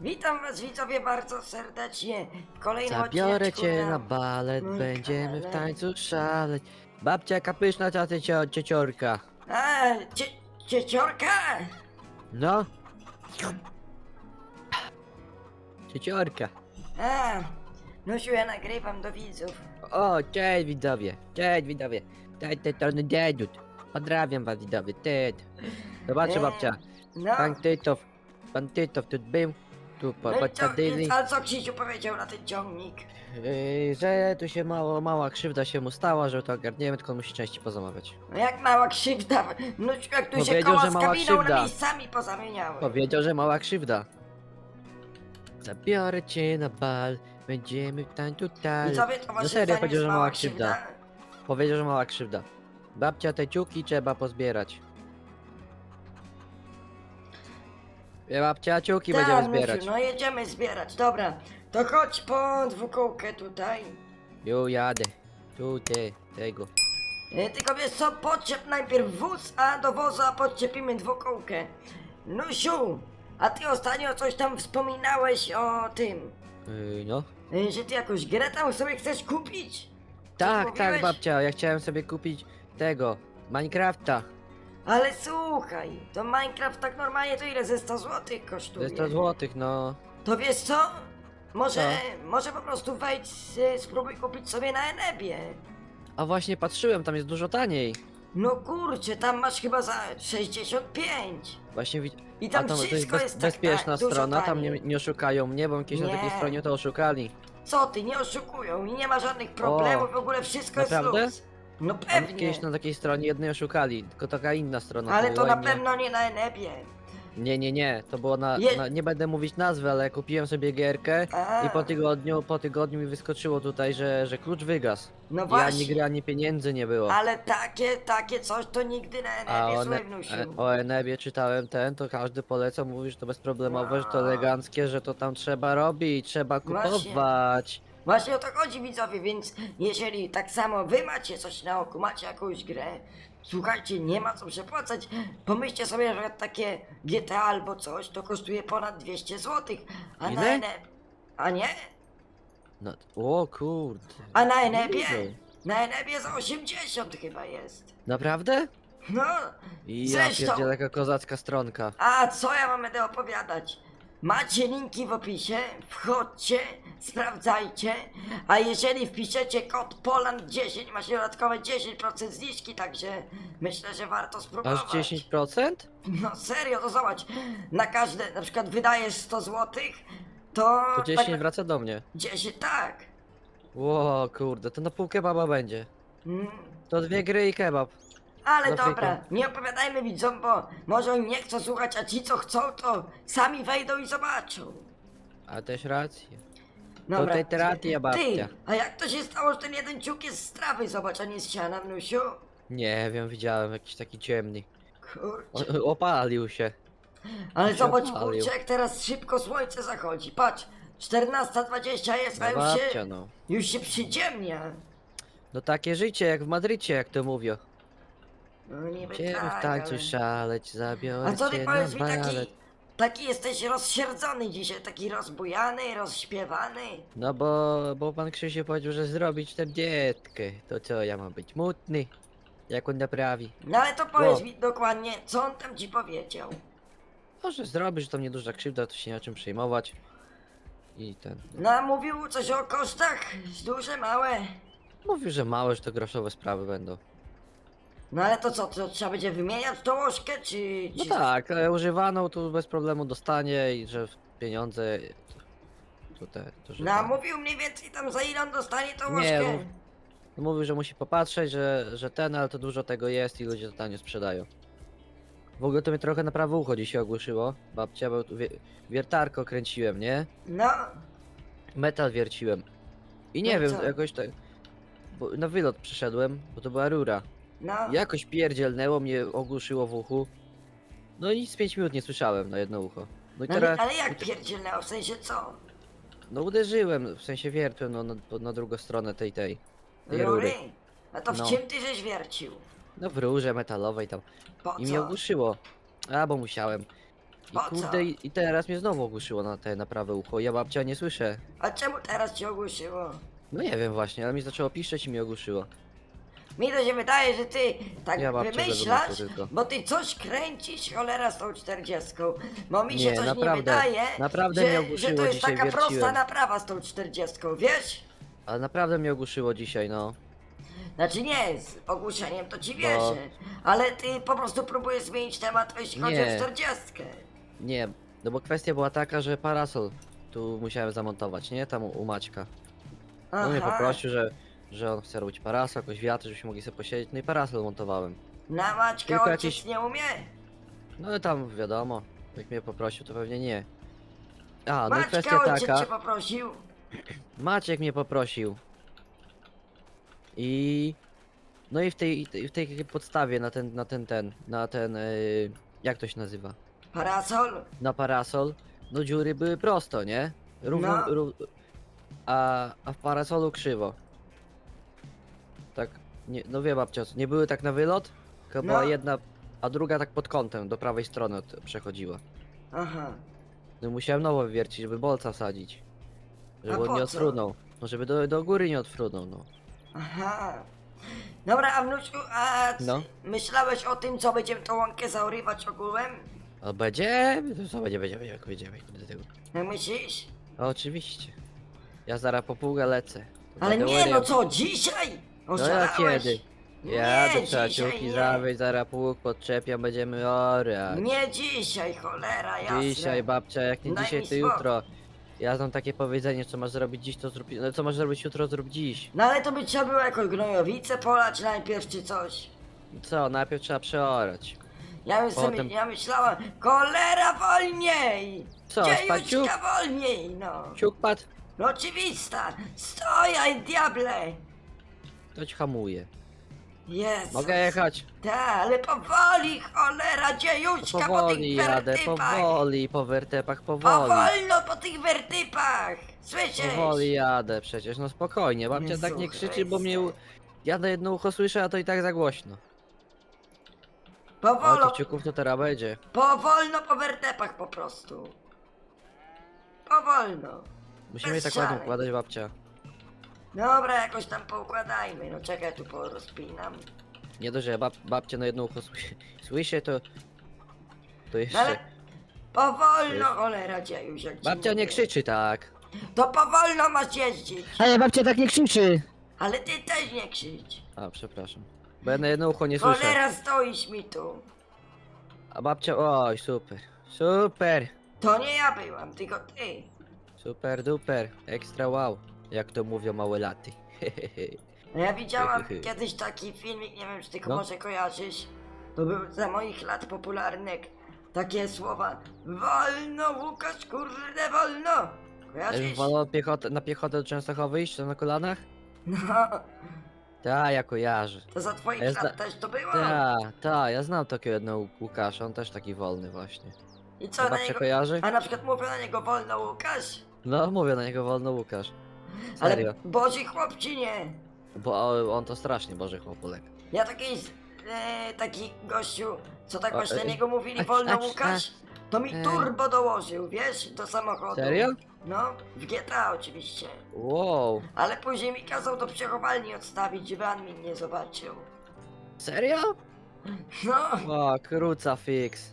Witam was widzowie bardzo serdecznie w kolejnym Zabiorę odcinku cię na- balet, mój będziemy w tańcu szaleć. Babcia kapyszna, taty cio, cieciorka. A, cie, cieciorka! No. Cieciorka. A, Nusiu, ja nagrywam do widzów. O, cześć widzowie, cześć widzowie. Cześć, to ten dziadut. Pozdrawiam was widzowie, cześć. Zobaczcie babcia, No, pan Tytow, pan Tytow tu był. Tu po, no i co, podsadyli, a co Krzysiu powiedział na ten ciągnik? yy, że tu się mało, mała krzywda się mu stała, że to ogarniemy, tylko on musi częściej pozamawiać. No jak mała krzywda, Nusiu, jak tu się Powiedział, koła że z mała kabiną na krzywda. miejscami pozamieniały. Powiedział, że mała krzywda. Zabiorę cię na bal, będziemy w tańcu talec. Widzowie, to waszym serio, powiedział, że mała krzywda. Powiedział, że mała krzywda. Babcia, te ciuki trzeba pozbierać. Wie babcia, ciuki Tak, będziemy zbierać. Nusiu, no jedziemy zbierać, dobra. To chodź po dwukółkę tutaj. Ju, jadę. Tu, te, tego. E, Tylko wiesz co, podczep najpierw wóz, a do woza podczepimy dwukółkę. Nusiu, a ty ostatnio coś tam wspominałeś o tym, Yy, no. e, że ty jakąś grę tam sobie chcesz kupić? Tak, mówiłeś? tak, babcia, ja chciałem sobie kupić tego, Minecrafta. Ale słuchaj, to Minecraft tak normalnie to ile ze 100 zł kosztuje? jest 100 złotych, no. To wiesz co? Może, może po prostu wejdź, e, spróbuj kupić sobie na Enebie. A właśnie patrzyłem, tam jest dużo taniej. No kurczę, tam masz chyba za 65. Właśnie widz... I tam to, jest wszystko bez, jest tak, bezpieczna tak, dużo strona, tam taniej. nie, nie oszukają mnie, bo kiedyś na takiej Nie. stronie to oszukali. Co ty, nie oszukują i nie ma żadnych problemów, w ogóle wszystko naprawdę? jest luz. No A pewnie, kiedyś na takiej stronie jednej oszukali, tylko taka inna strona. ale to była na i pewno nie na Enebie. Nie, nie, nie, to było na, Je- na... Nie będę mówić nazwy, ale kupiłem sobie gierkę A, i po tygodniu, po tygodniu mi wyskoczyło tutaj, że, że klucz wygasł. no I ani właśnie, gry, ani pieniędzy nie było. ale takie, takie coś to nigdy na A Enebie o, ne- e, o Enebie czytałem ten, to każdy poleca, mówi, że to bezproblemowe, że to eleganckie, że to tam trzeba robić, trzeba Właśnie. kupować. Właśnie o to chodzi widzowie, więc jeżeli tak samo wy macie coś na oku, macie jakąś grę, słuchajcie, nie ma co przepłacać, pomyślcie sobie, że takie GTA albo coś, to kosztuje ponad 200 zł, a na Ile? Enebie... A nie? No, o kurde. A na Enebie? Dużo. Na Enebie za 80 chyba jest. Naprawdę? No, I ja Zresztą- pierdzielę jaka kozacka stronka. a co ja wam będę opowiadać? Macie linki w opisie, wchodźcie, sprawdzajcie, a jeżeli wpiszecie kod POLAND10 macie dodatkowe 10% zniżki, także myślę, że warto spróbować. Aż 10%? No serio, to zobacz, na każde, na przykład wydajesz 100 zł, to... To 10 tak, wraca do mnie. 10, tak. Ło, kurde, to na pół kebaba będzie. Mm. To dwie gry i kebab. Ale dobra, nie opowiadajmy widzom, bo może oni nie chcą słuchać, a ci co chcą, to sami wejdą i zobaczą. A też rację. Dobra. Tutaj terapia, babcia. Ty, a jak to się stało, że ten jeden ciuk jest z trawy, zobacz, a nie z siana, Nusiu? Nie wiem, widziałem jakiś taki ciemny. Kurczę. O, opalił się. Ale się zobacz, opalił. kurczę, jak teraz szybko słońce zachodzi. Patrz, 14.20 jest, a No już się, babcia, no. już się przydziemnia. No takie życie jak w Madrycie, jak to mówią. No niby Ciebie tak, w tańcu ale... szaleć, zabiorę A co cię ty na powiedz mi, balet. taki, taki jesteś rozsierdzony dzisiaj, taki rozbujany, rozśpiewany? No bo, bo pan Krzysiu powiedział, że zrobić tę dietkę. To co, ja mam być mutny? Jak on naprawi? No ale to powiedz mi dokładnie, co on tam ci powiedział? Może zrobisz, że to mnie duża krzywda, to się nie o czym przejmować. I ten. No a mówił coś o kosztach? Duże, małe? Mówił, że małe, że to groszowe sprawy będą. No ale to co, to trzeba będzie wymieniać tą łożkę, czy... No czy tak, e, używaną tu bez problemu dostanie i że pieniądze. To, to te, to, że No a tam- mówił mniej więcej tam za ile on dostanie tą Nie, łożkę? mów- Mówił, że musi popatrzeć, że, że ten, ale to dużo tego jest i ludzie to tanio sprzedają. W ogóle to mnie trochę na prawo ucho dzisiaj ogłuszyło. Babcia, bo tu wie, wiertarko kręciłem, nie? No, Metal wierciłem. I nie No wiem, co? jakoś tak. Bo na wylot przyszedłem, bo to była rura. No. Jakoś pierdzielnęło mnie, ogłuszyło w uchu. No i z 5 minut nie słyszałem na jedno ucho. No i No, ale, teraz. ale jak pierdzielnęło, w sensie co? No uderzyłem, w sensie wiertłem no, na, na drugą stronę tej tej. tej Rury? rury. A to w No. czym ty żeś wiercił? No w rurze metalowej tam. Po I mnie co? ogłuszyło. A bo musiałem. I Po co? kurde, i, i teraz mnie znowu ogłuszyło na te na prawe ucho. Ja babcia nie słyszę. A czemu teraz cię ogłuszyło? No nie wiem właśnie, ale mi zaczęło piszczeć i mnie ogłuszyło. Mi to się wydaje, że ty tak Ja babcię wymyślasz, tylko. bo ty coś kręcisz cholera z tą 40. Bo mi się Nie, coś naprawdę, nie wydaje, naprawdę mnie że, ogłuszyło że to jest dzisiaj, taka prosta wierciłem. naprawa z tą 40, wiesz? Ale naprawdę mnie ogłuszyło dzisiaj, no. Znaczy nie, z ogłuszeniem to ci wierzę, ale ty po prostu próbujesz zmienić temat, jeśli chodzi Nie. o 40. Nie, no bo kwestia była taka, że parasol tu musiałem zamontować, nie? Tam u, u Maćka. On mnie Aha. poprosił, że, że on chce robić parasol, jakoś wiatr, żebyśmy mogli sobie posiedzieć, no i parasol montowałem. Na Maćka Tylko ojciec nie umie. No i tam wiadomo, jak mnie poprosił, to pewnie nie. A, no i Maćka kwestia ojciec taka, cię poprosił. Maciek mnie poprosił. I... No i w tej, w tej podstawie na ten, na ten, ten, na ten, yy, jak to się nazywa? Parasol? Na parasol, no dziury były prosto, nie? Równo, No. ró- a, a w parasolu krzywo. Nie, no wie babcia, co, nie były tak na wylot, tylko była No. jedna, a druga tak pod kątem, do prawej strony od, przechodziła. Aha. No musiałem nowo wywiercić, żeby bolca wsadzić. Żeby on po nie co? odfrunął. No żeby do, do góry nie odfrunął, no. Aha. Dobra, a wnuczku, a c- No. myślałeś o tym, co będziemy tą łąkę zaurywać ogółem? A będzie? To co będzie, będzie, będzie, będziemy do tego. Jak myślisz? Oczywiście. Ja zaraz po pługę lecę. Ale będę nie, no łyriał. co, dzisiaj? No ja Oszalałeś? kiedy? Ja do przyjaciółki nie. zawieź, zaraz pług podczepiam, będziemy orać. Nie dzisiaj, cholera, jasne. Dzisiaj babcia, jak nie Daj dzisiaj, mi to spokój. jutro. Ja znam takie powiedzenie, co masz zrobić dziś, to zrób... No co masz zrobić jutro, zrób dziś. No ale to by trzeba było jakoś gnojowicę polać najpierw, czy coś. Co, najpierw trzeba przeorać. Ja bym sobie, Potem- ja myślałam, cholera wolniej! Co? Dziejuczka wolniej, no. Ciuk padł, No oczywista, stojaj, diable! To ci hamuje. Jezus. Mogę jechać? Tak, ale powoli, cholera, dziejuczka po Powoli tych jadę, wertypach! powoli, po wertepach, powoli. Powolno po tych wertypach! Słyszysz? Powoli jadę przecież, no spokojnie, babcia Jezu tak nie krzyczy, bo mnie... u- Ja na jedno ucho słyszę, a to i tak za głośno. O, Powolo, ciuków to teraz będzie. powolno po wertepach po prostu. Powolno. Musimy je tak ładnie szaleń. układać, babcia. Dobra, jakoś tam poukładajmy. No czekaj, tu porozpinam. Nie dość, że bab, babcia na jedno ucho słyszę, słyszę to... To No jeszcze... ale powolno, cholera, dziejuś, jak ci Babcia nie mówię. krzyczy tak. To powolno masz jeździć. Ale babcia tak nie krzyczy! Ale ty też nie krzycz. A, przepraszam. Bo ja na jedno ucho nie słyszę. Cholera, stoisz mi tu. A babcia... Oj, super. Super! To nie ja byłam, tylko ty. Super duper. Ekstra wow. Jak to mówią małe laty. No ja widziałam kiedyś taki filmik, nie wiem czy ty go No. może kojarzysz. To był za moich lat popularny. Takie słowa. Wolno, Łukasz, kurde, wolno. Kojarzysz? wolał piechotę, na piechotę do Częstochowy iść, to na kolanach? No, Ta, ja kojarzę. to za twoich Ja lat zna- też to było. Ta, ta, ja znam takiego jednego Łukasza, on też taki wolny właśnie. I co na Babcia niego... kojarzy? A na przykład mówią na niego wolno, Łukasz. No, mówię na niego wolno Łukasz. Serio. Ale Boży chłop czy nie? Bo on to strasznie Boże chłopolek. Ja taki, e, taki gościu, co tak O, właśnie na e, niego mówili a- wolno a- Łukasz, to mi e. turbo dołożył, wiesz, do samochodu. Serio? No, w GTA oczywiście. Wow. Ale później mi kazał do przechowalni odstawić, żeby admin nie zobaczył. Serio? No, O, kruca fix.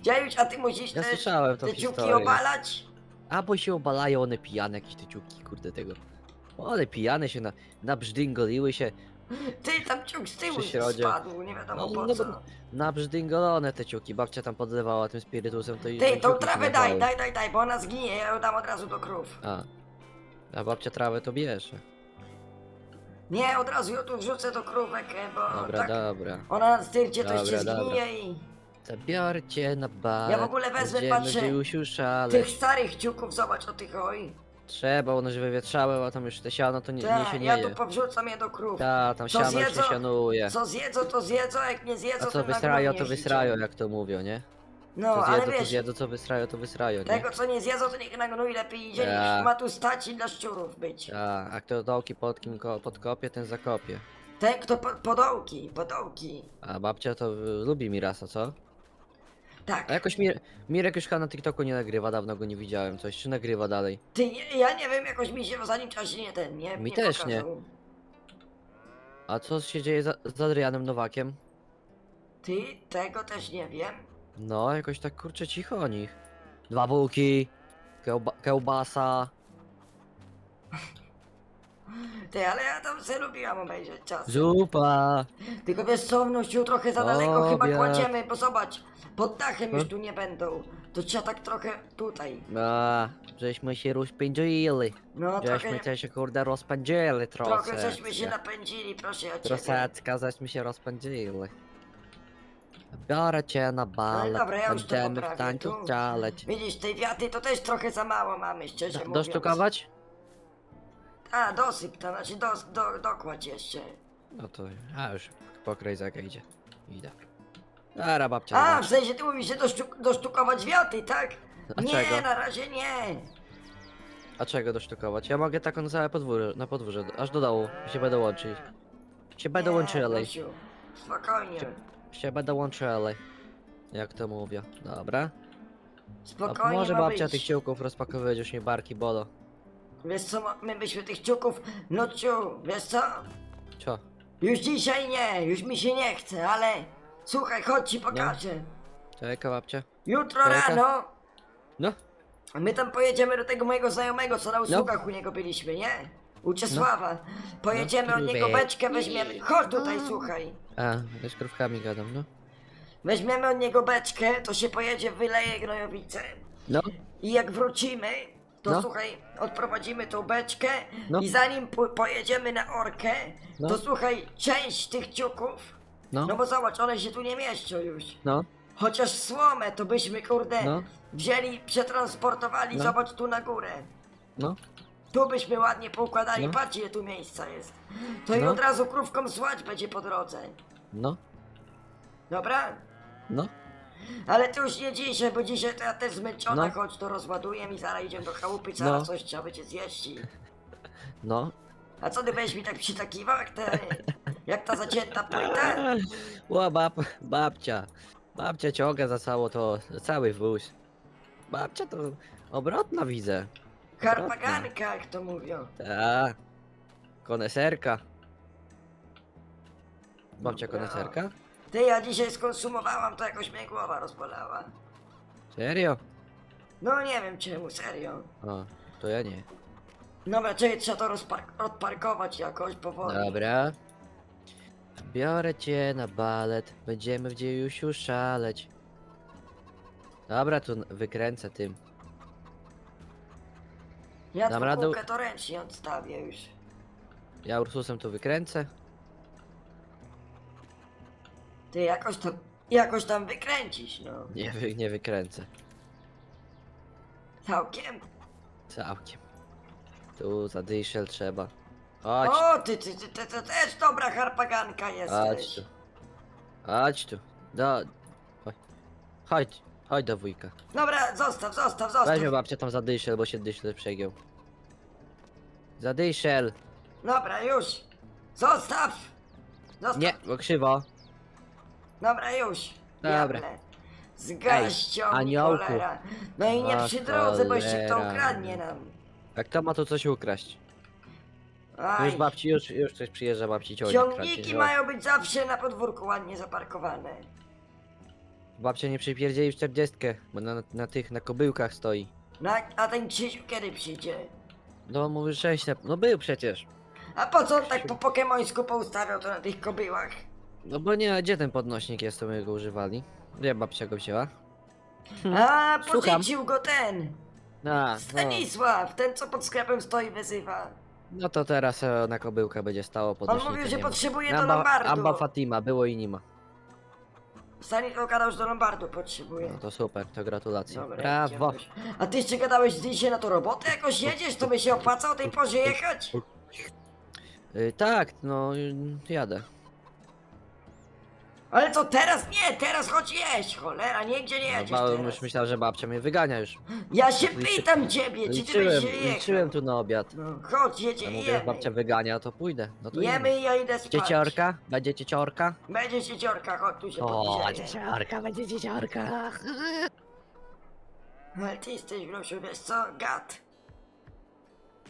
Dziejuś, a ty musisz Ja też słyszałem tą te ciuki historię. obalać? A bo się obalają one pijane, jakieś te ciuki, kurde tego. O, ale pijane się na, nabrzdingoliły się, Ty, tam ciuk z tyłu Przy środzie. spadł, nie wiadomo No, po no co. bo- nabrzdingolone te ciuki. Babcia tam podlewała tym spirytusem, to i Ty, tą ciuki trawę daj, daj, daj, daj, bo ona zginie, ja ją dam od razu do krów. A. A babcia trawę to bierze. Nie, od razu ją tu wrzucę do krówek, e, bo Dobra, tak dobra. ona na styrcie to Dobra, jeszcze dobra. zginie i... Zabiorcie na bar. Ja w ogóle wezmę, będziemy patrzę, Tych starych ciuków, zobacz o tych oj. Trzeba, one się wywietrzały, a tam już te siano to nie, nie Tak, się nie ja je. tu powrzucam je do krów. Ta, tam Co siano już się zjedzą? sianuje. Co zjedzą, to zjedzą, jak nie A zjedzą, co to na wysrają, to życie. wysrają, jak to mówią, nie? No, Co ale zjedzą, to wiesz, zjedzą, co wysrają, to wysrają, nie? tego co nie zjedzą, to niech na gnój lepiej idzie, Ja. niż ma tu stać i dla szczurów być. Ta, a kto dołki pod kim ko- podkopie, ten zakopie. Ten, kto po, podołki, podołki. A babcia to y, lubi Mirasa, co? Tak. A jakoś Mir Mirek już chyba na TikToku nie nagrywa, dawno go nie widziałem coś, czy nagrywa dalej? Ty, ja nie wiem, jakoś mi się w ostatnim czasie nie ten, nie Mi nie też nie. pokazał. A co się dzieje za, z Adrianem Nowakiem? Ty, tego też nie wiem. No, jakoś tak kurczę cicho o nich. Dwa bułki, kełba kełbasa, Ty, ale ja tam se lubiłam obejrzeć czas. zupa. Tylko wiesz co, wnusiu, trochę za daleko chyba Obiad. kładziemy, bo zobacz, pod dachem już Hmm? tu nie będą. To trzeba tak trochę tutaj. A, żeśmy się rozpędzili. No, Żeśmy trochę, też się kurde rozpędzili trochę. trochę żeśmy się napędzili, proszę ja ciebie. Troszeczkę żeśmy się rozpędzili. Biorę cię na balet, dobra, ja już to będziemy w poprawię, tańcu tu. szaleć. Widzisz, tej wiaty to też trochę za mało mamy, szczerze mówiąc. Dosztukować? A, dosyp to, znaczy do, do, dokładź jeszcze. No to, a już pokrej zaka idzie. Idę. Ara babcia. A, zobaczy. w sensie ty mówisz, że dosztuk, dosztukować wiaty, tak? A nie, czego? na razie nie. A czego dosztukować? Ja mogę taką na całe podwórze, na podwórze, aż do dołu. się będę łączyć. Się będę nie, łączyli. Gosiu, Spokojnie, Się będę łączyli. Jak to mówię. Dobra. A spokojnie może ma babcia być. tych ciułków rozpakowywać, już nie barki bolo. Wiesz co, my byśmy tych ciuków, no ciu, wiesz co? Co? Już dzisiaj nie, już mi się nie chce, ale słuchaj, chodź ci pokażę. Czeka babcia? Jutro rano No. my tam pojedziemy do tego mojego znajomego, co na usługach u niego byliśmy, nie? U Czesława. Pojedziemy No, od niego beczkę, weźmiemy. Chodź tutaj, słuchaj. A, z krówkami gadam, no. Weźmiemy od niego beczkę, to się pojedzie, wyleje gnojowice. No, I jak wrócimy, to No. słuchaj, odprowadzimy tą beczkę No. i zanim po, pojedziemy na orkę, No. to słuchaj, część tych ciuków, no, no bo zobacz, one się tu nie mieszczą już. no, Chociaż słomę to byśmy, kurde, No. wzięli, przetransportowali, No. zobacz tu na górę. no. Tu byśmy ładnie poukładali, No. patrz ile tu miejsca jest. To i No. od razu krówką słać będzie po drodze. No, Dobra? no. Ale to już nie dzisiaj, bo dzisiaj to ja też zmęczona, No. chodź to rozładuję i zaraz idziemy do chałupy, zaraz No. coś trzeba będzie zjeść i... No. A co ty będziesz mi tak przytakiwał, jak, te, jak ta zacięta płyta? Ła, bab, babcia. Babcia ciąga za cało to, cały wóz. Babcia to obrotna widzę. Harpaganka, jak to mówią. Ta. Koneserka. Babcia koneserka? Ty, ja dzisiaj skonsumowałam, to jakoś mnie głowa rozbolała. Serio? No nie wiem czemu, serio. O, to ja nie. Dobra, czyli trzeba to rozpark- odparkować jakoś powoli. Dobra. Biorę cię na balet, będziemy w dziejusiu szaleć. Dobra, tu n- wykręcę tym. Ja Dam tą radę- kółkę to ręcznie odstawię już. Ja Ursusem tu wykręcę. Ty jakoś to, jakoś tam wykręcisz, no. Nie, wy, nie wykręcę. Całkiem. Całkiem. Tu za dyszel trzeba. Chodź, O, ty, ty, ty, ty, ty też dobra harpaganka chodź jesteś. tu. Chodź tu. Do... Chodź. Chodź, chodź do wujka. Dobra, zostaw, zostaw, zostaw. Weźmy babcię tam za dyszel, bo się dyszel przegiął. Za dyszel. Dobra, już. Zostaw. Zostaw. Nie, bo krzywo. Dobra, już. Dobra. Diable. Mi aniołku. cholera. No i nie A, przy drodze, bo jeszcze kto cholera. ukradnie nam. A kto ma tu coś ukraść? Aj. Już babci, już, już coś przyjeżdża babci ciągnik. Ciągniki kradnie. mają być zawsze na podwórku ładnie zaparkowane. Babcia nie przypierdzieli w 40, bo na, na tych, na kobyłkach stoi. No, a- a ten Krzysiu kiedy przyjdzie? No mówisz szczęść, no był przecież. A po co on tak po pokemońsku poustawiał to na tych kobyłach? No bo nie, gdzie ten podnośnik jest, to my go używali? Gdzie babcia go wzięła? A, Słucham. go ten! A, no, Stanisław, ten co pod sklepem stoi wyzywa. no to teraz e, na kobyłkę będzie stało On podnośnika. mówił, że nie potrzebuje do Amba, Lombardu. Amba Fatima, było i nie ma. Stanisław gadał, że do Lombardu potrzebuje. No to super, to gratulacje. Dobra, Brawo. A ty jeszcze gadałeś z dzisiaj na to robotę jakoś jedziesz, to by się opłaca o tej porze jechać? Y, tak, no y, jadę. Ale co teraz? Nie, teraz chodź jeść, cholera, nigdzie nie jedziesz ba, teraz. już myślałem, że babcia mnie wygania już. Ja się Liczy- pytam ciebie, czy ty Liczyłem, jechał? liczyłem tu na obiad. No chodź, Ja jedzie, mówię, jak jemy. babcia wygania, to pójdę. No to Jemy jemy. i ja idę spać. Cieciorka? Będzie cieciorka? Będzie cieciorka, chodź tu się O, podpiszę. cieciorka, będzie cieciorka. Ale ty jesteś, Grosiu, wiesz co, gad.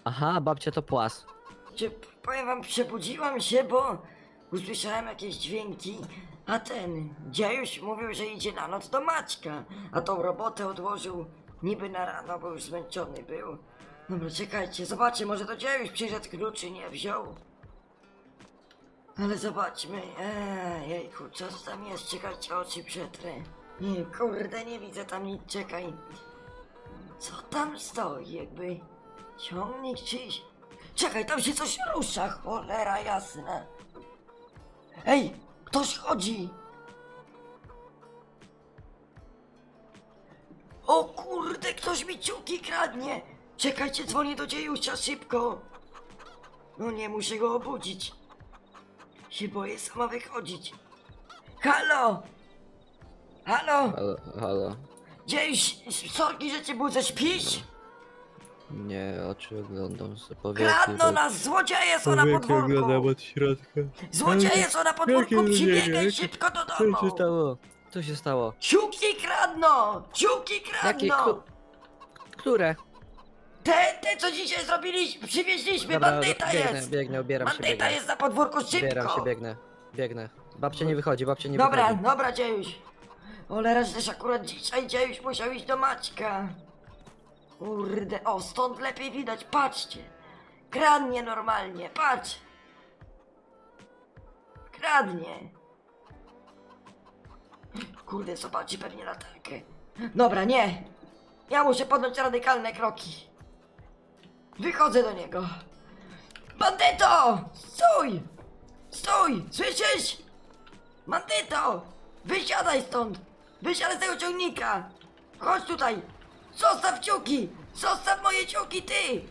Aha, babcia to płas. Czy powiem wam, przebudziłam się, bo usłyszałem jakieś dźwięki, a ten dziejuś mówił, że idzie na noc do Maćka, a tą robotę odłożył niby na rano, bo już zmęczony był. Dobra, czekajcie, zobaczcie, może to dziejuś przyszedł kluczy nie wziął. Ale zobaczmy, eee, jejku, co tam jest, czekajcie, oczy przetrę. Nie, kurde, nie widzę tam nic, czekaj. Co tam stoi, jakby ciągnik czyś... Czekaj, tam się coś rusza, cholera jasna. Ej, ktoś chodzi. O kurde, ktoś mi ciuki kradnie. Czekajcie, dzwonię do dziejusia szybko. No nie, muszę go obudzić. Się boję sama wychodzić. Halo! Halo! Halo, halo. Dziejuś, sorki, że cię budzę, śpisz? Nie, oczy oglądam sobie powieki. Kradną nas, złodzieje są na podwórku! od środka. Złodzieje są na podwórku, Jakie przybiegaj szybko do Co się domu! stało? Co się stało? Ciuki kradną! Ciuki Jakie kradną! ku- Które? Te, te co dzisiaj zrobiliśmy, przywieźliśmy, Dobra, bandyta biegnę, jest! biegnę, ubieram się, Bandyta biegnę. jest na podwórku, Ubieram się, szybko! biegnę. Biegnę. Babcia nie wychodzi, babcia nie Dobra, wychodzi. dobra, dziejuś. Olera, też akurat dzisiaj dziejuś musiał iść do Maćka. Kurde, o, stąd lepiej widać, patrzcie. Kradnie normalnie, patrz. Kradnie. Kurde, zobaczy pewnie latarkę. Dobra, nie. Ja muszę podjąć radykalne kroki. Wychodzę do niego. Bandyto! Stój! Stój! Słyszysz? Bandyto! Wysiadaj stąd! Wysiadaj z tego ciągnika! Chodź tutaj! Zostaw ciuki! Zostaw moje ciuki, ty!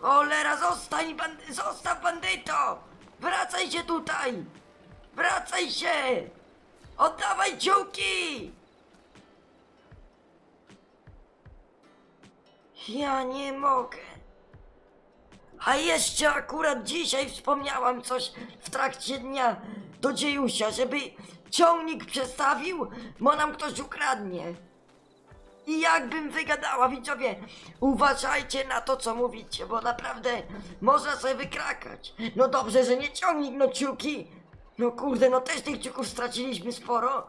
Cholera, zostań, bandy... zostaw bandyto! Wracaj się tutaj! Wracaj się! Oddawaj ciuki! Ja nie mogę. A jeszcze akurat dzisiaj wspomniałam coś w trakcie dnia do dziejusia, żeby ciągnik przestawił, bo nam ktoś ukradnie. I jakbym wygadała, widzowie, uważajcie na to, co mówicie, bo naprawdę można sobie wykrakać. No dobrze, że nie ciągnik, no ciuki. No kurde, no też tych ciuków straciliśmy sporo.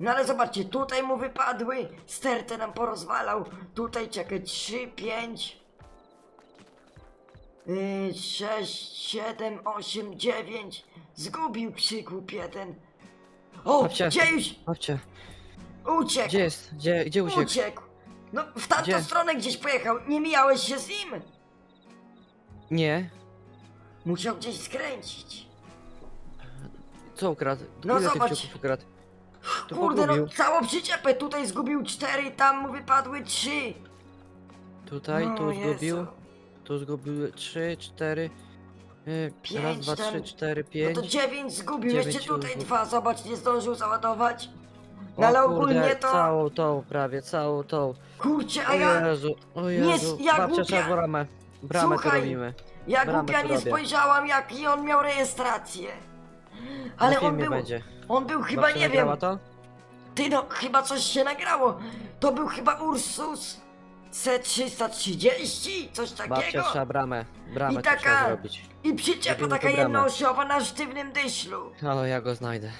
No ale zobaczcie, tutaj mu wypadły, stertę nam porozwalał. Tutaj czekaj, 3, 5, Yy, sześć, siedem, osiem, dziewięć. Zgubił przygłup jeden. O, Babcia. gdzieś Babcia, uciekł, gdzie jest? Gdzie, gdzie uciekł? uciekł. No, w tamtą Gdzie? stronę gdzieś pojechał. Nie mijałeś się z nim? Nie. Musiał gdzieś skręcić. Co ukradł? No Ile zobacz. tych ciuchów ukradł? To Kurde, pogubił. no całą przyczepę. Tutaj zgubił cztery, tam mu wypadły trzy. Tutaj, No, tu zgubił. Jezu. Tu zgubił trzy, cztery. Yy, Pięć raz, dwa, tam. trzy, cztery, No pięć. to dziewięć zgubił, Dziewięć jeszcze tutaj zgubił. dwa. Zobacz, nie zdążył załadować. No ale ogólnie to... Całą tą, prawie całą tą. Kurczę, a O ja... Jezu, o Jezu. ja Babcia głupia. trzeba bramę. Bramę to Słuchaj, robimy. Ja Bramę głupia tu nie robię. spojrzałam jaki on miał rejestrację. Na Ale on filmie był, będzie. on był chyba, Babcia nie nagrała wiem, to? ty no, chyba coś się nagrało. To był chyba Ursus C330, coś takiego. Babcia trzeba bramę. Bramę I taka- trzeba zrobić. I przyczepa taka bramę. jednoosiowa na sztywnym dyszlu. O, ja go znajdę.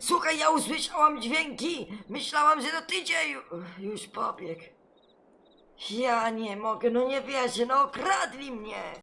Słuchaj, ja usłyszałam dźwięki. Myślałam, że to ty dzieju. Już pobiegł. Ja nie mogę, no nie wierzę, no okradli mnie.